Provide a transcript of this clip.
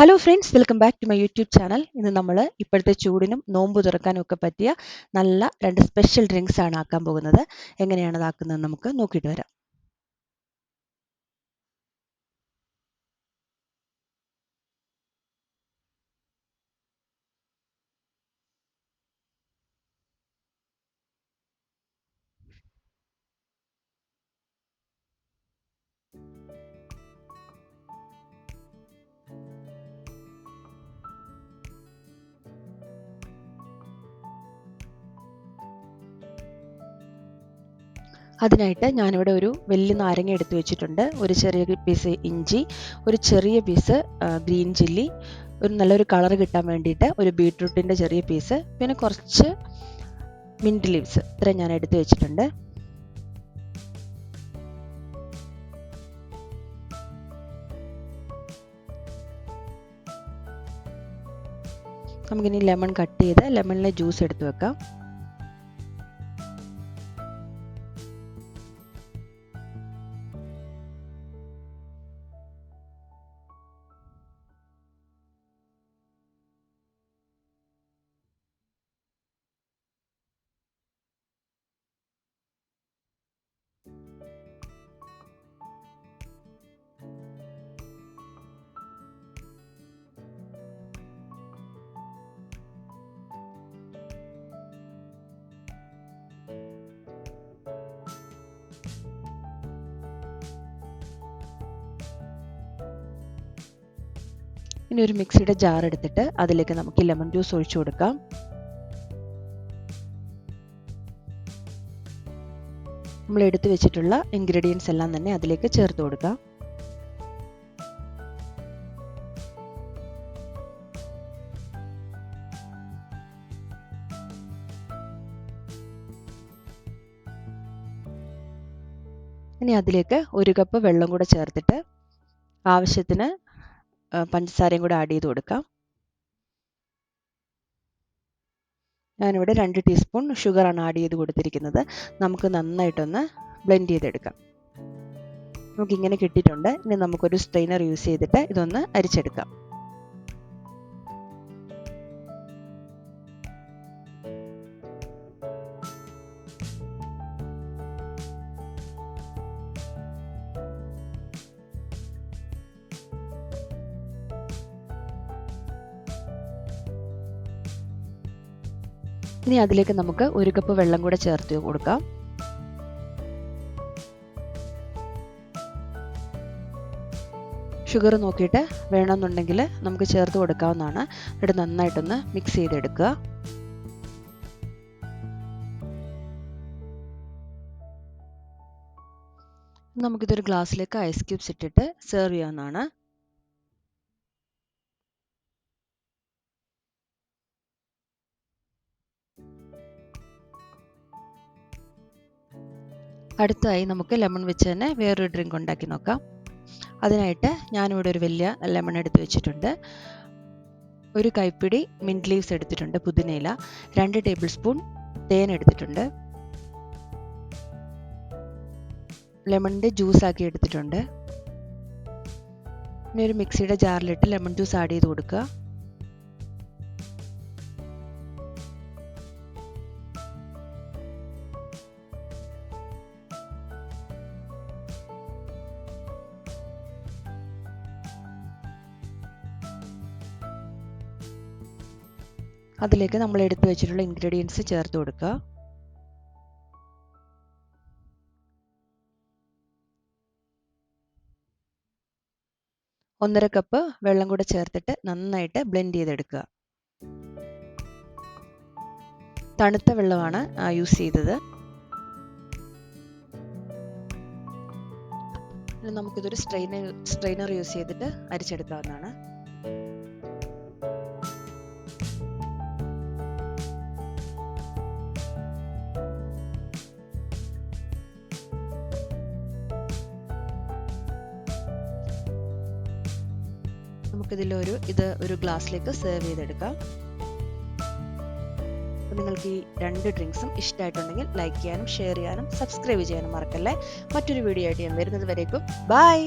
Hello friends welcome back to my YouTube channel ഇന്ന് നമ്മൾ ഇപ്പോഴത്തെ ചൂടിനും നോമ്പ് തുറക്കാനും ഒക്കെ പറ്റിയ നല്ല രണ്ട് സ്പെഷ്യൽ ഡ്രിങ്ക്സ് ആണ് ആക്കാൻ പോകുന്നത്. എങ്ങനെയാണ് അതാക്കുന്നത് നമുക്ക് നോക്കിയിട്ട് വരാം. അതിനായിട്ട് ഞാനിവിടെ ഒരു വലിയ നാരങ്ങ എടുത്തു വെച്ചിട്ടുണ്ട്. ഒരു ചെറിയ പീസ് ഇഞ്ചി ഒരു ചെറിയ പീസ് ഗ്രീൻ ചില്ലി ഒരു നല്ലൊരു കളർ കിട്ടാൻ വേണ്ടിയിട്ട് ഒരു ബീട്രൂട്ടിന്റെ ചെറിയ പീസ് പിന്നെ കുറച്ച് മിന്റ് ലീവ്സ് ഇത്രയും ഞാൻ എടുത്തു വെച്ചിട്ടുണ്ട്. നമുക്കിനി ലെമൺ കട്ട് ചെയ്ത് ലെമണിലെ ജ്യൂസ് എടുത്ത് വെക്കാം. ഇനി ഒരു മിക്സിയുടെ ജാർ എടുത്തിട്ട് അതിലേക്ക് നമുക്ക് ലെമൺ ജ്യൂസ് ഒഴിച്ചു കൊടുക്കാം. നമ്മൾ എടുത്തു വെച്ചിട്ടുള്ള ഇൻഗ്രീഡിയൻസ് എല്ലാം തന്നെ അതിലേക്ക് ചേർത്ത് കൊടുക്കാം. ഇനി അതിലേക്ക് ഒരു കപ്പ് വെള്ളം കൂടെ ചേർത്തിട്ട് ആവശ്യത്തിന് പഞ്ചസാരയും കൂടെ ആഡ് ചെയ്ത് കൊടുക്കാം. ഞാനിവിടെ രണ്ട് ടീസ്പൂൺ ഷുഗറാണ് ആഡ് ചെയ്ത് കൊടുത്തിരിക്കുന്നത്. നമുക്ക് നന്നായിട്ടൊന്ന് ബ്ലെൻഡ് ചെയ്തെടുക്കാം. നമുക്കിങ്ങനെ കിട്ടിയിട്ടുണ്ട്. ഇനി നമുക്കൊരു സ്ട്രെയിനർ യൂസ് ചെയ്തിട്ട് ഇതൊന്ന് അരിച്ചെടുക്കാം. ഇനി അതിലേക്ക് നമുക്ക് ഒരു കപ്പ് വെള്ളം കൂടെ ചേർത്ത് കൊടുക്കാം. ഷുഗർ നോക്കിയിട്ട് വേണമെന്നുണ്ടെങ്കിൽ നമുക്ക് ചേർത്ത് കൊടുക്കാവുന്നതാണ്. എന്നിട്ട് നന്നായിട്ടൊന്ന് മിക്സ് ചെയ്തെടുക്കുക. നമുക്കിതൊരു ഗ്ലാസ്സിലേക്ക് ഐസ് ക്യൂബ്സ് ഇട്ടിട്ട് സെർവ് ചെയ്യാവുന്നതാണ്. അടുത്തതായി നമുക്ക് ലെമൺ വെച്ച് തന്നെ വേറൊരു ഡ്രിങ്ക് ഉണ്ടാക്കി നോക്കാം. അതിനായിട്ട് ഞാനിവിടെ ഒരു വലിയ ലെമൺ എടുത്ത് വെച്ചിട്ടുണ്ട്. ഒരു കൈപ്പിടി മിന്റ് ലീവ്സ് എടുത്തിട്ടുണ്ട് പുതിനയില. രണ്ട് ടേബിൾ സ്പൂൺ തേൻ എടുത്തിട്ടുണ്ട്. ലെമണിന്റെ ജ്യൂസ് ആക്കി എടുത്തിട്ടുണ്ട്. ഇനി ഒരു മിക്സിയുടെ ജാറിലിട്ട് ലെമൺ ജ്യൂസ് ആഡ് ചെയ്ത് കൊടുക്കുക. അതിലേക്ക് നമ്മൾ എടുത്തു വെച്ചിട്ടുള്ള ഇൻഗ്രീഡിയൻസ് ചേർത്ത് കൊടുക്കുക. ഒന്നര കപ്പ് വെള്ളം കൂടെ ചേർത്തിട്ട് നന്നായിട്ട് ബ്ലെൻഡ് ചെയ്തെടുക്കുക. തണുത്ത വെള്ളമാണ് യൂസ് ചെയ്തത്. നമുക്കിതൊരു സ്ട്രെയിനർ സ്ട്രെയിനർ യൂസ് ചെയ്തിട്ട് അരിച്ചെടുക്കാവുന്നതാണ്. നമുക്കിതിലൊരു ഇത് ഒരു ഗ്ലാസ്സിലേക്ക് സെർവ് ചെയ്തെടുക്കാം. നിങ്ങൾക്ക് ഈ രണ്ട് ഡ്രിങ്ക്സും ഇഷ്ടമായിട്ടുണ്ടെങ്കിൽ ലൈക്ക് ചെയ്യാനും ഷെയർ ചെയ്യാനും സബ്സ്ക്രൈബ് ചെയ്യാനും മറക്കല്ലേ. മറ്റൊരു വീഡിയോ ആയിട്ട് ഞാൻ വരുന്നത് വരേക്കും. ബൈ